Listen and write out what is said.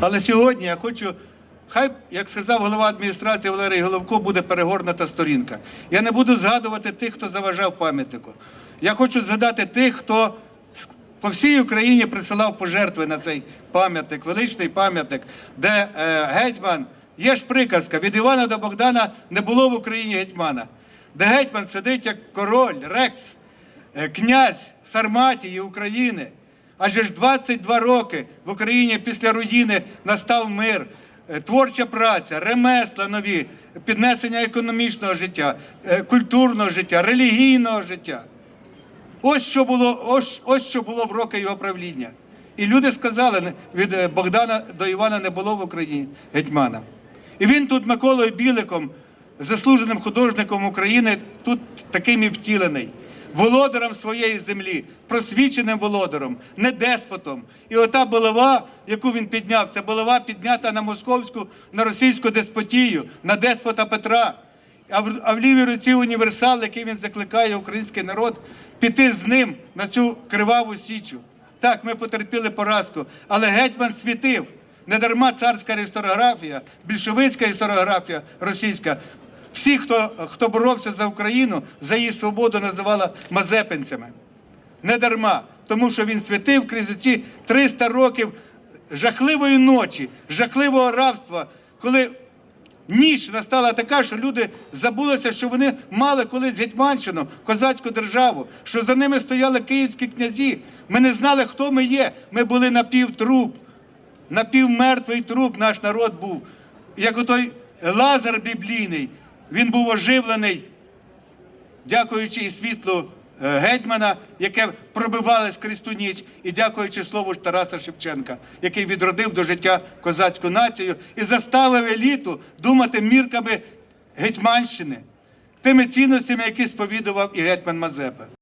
Але сьогодні я хочу, хай, як сказав голова адміністрації Валерій Головко, буде перегорнута сторінка. Я не буду згадувати тих, хто заважав пам'ятнику. Я хочу згадати тих, хто по всій Україні присилав пожертви на цей пам'ятник, величний пам'ятник, де е, гетьман, є ж приказка, від Івана до Богдана не було в Україні гетьмана, де гетьман сидить як король, рекс, е, князь Сарматії України. Адже ж 22 роки в Україні після руїни настав мир, е, творча праця, ремесла нові, піднесення економічного життя, е, культурного життя, релігійного життя. Ось що було, ось, ось що було в роки його правління. І люди сказали, від е, Богдана до Івана не було в Україні гетьмана. І він тут Миколою Біликом, заслуженим художником України, тут таким і втілений. Володарем своєї землі, просвіченим володарем, не деспотом. І ота булава, яку він підняв, це булава піднята на московську, на російську деспотію, на деспота Петра. А в, а в лівій руці універсал, який він закликає український народ піти з ним на цю криваву січу. Так, ми потерпіли поразку, але гетьман світив. Не дарма царська історіографія, більшовицька історіографія російська. Всі, хто, хто боровся за Україну, за її свободу, називала мазепинцями. Не дарма, тому що він святив крізь ці 300 років жахливої ночі, жахливого рабства, коли ніч настала така, що люди забулися, що вони мали колись Гетьманщину, козацьку державу, що за ними стояли київські князі. Ми не знали, хто ми є. Ми були напівтруп, напівмертвий труп наш народ був. Як отой Лазар біблійний, він був оживлений дякуючи і світлу е, гетьмана, яке пробивалось крізь ту ніч, і дякуючи слову Тараса Шевченка, який відродив до життя козацьку націю і заставив еліту думати мірками Гетьманщини, тими цінностями, які сповідував і гетьман Мазепа.